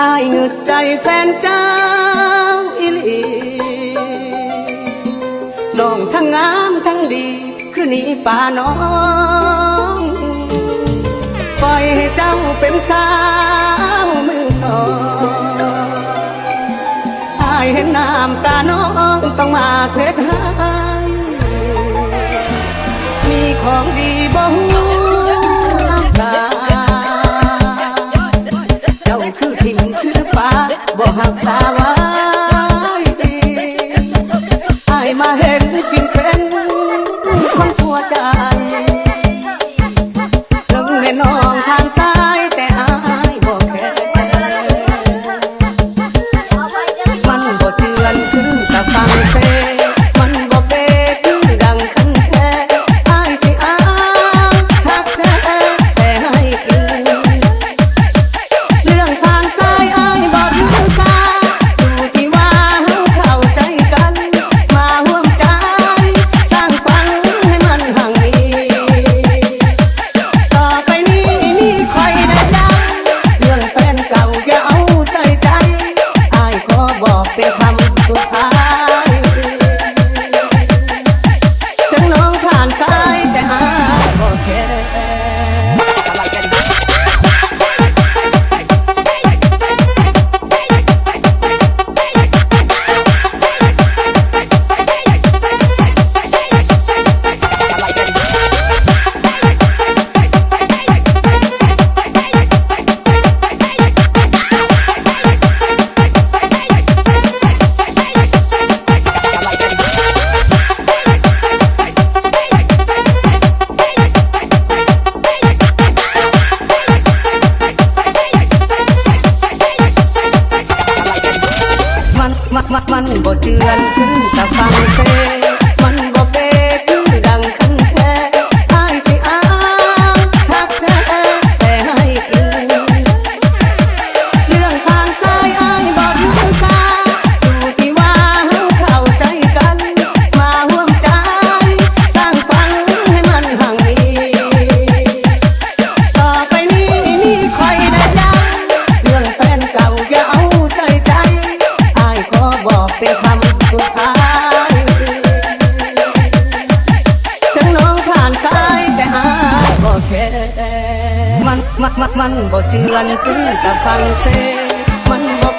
อายเงิดใจแฟนเจ้าอิลีน้องทั้งงามทั้งดี คือนี้ป่าน้องปล่อยให้เจ้าเป็นสาวมือสองอายเห็นน้ำตาน้องต้องมาเสียหายมีของดีบ่ มาเห็นจึงเป็งความกลัวใจ มันบ่เจือนขึ้นกับฟังเซ มันบ่เจือนตื้อแต่ฟังเซมันบ่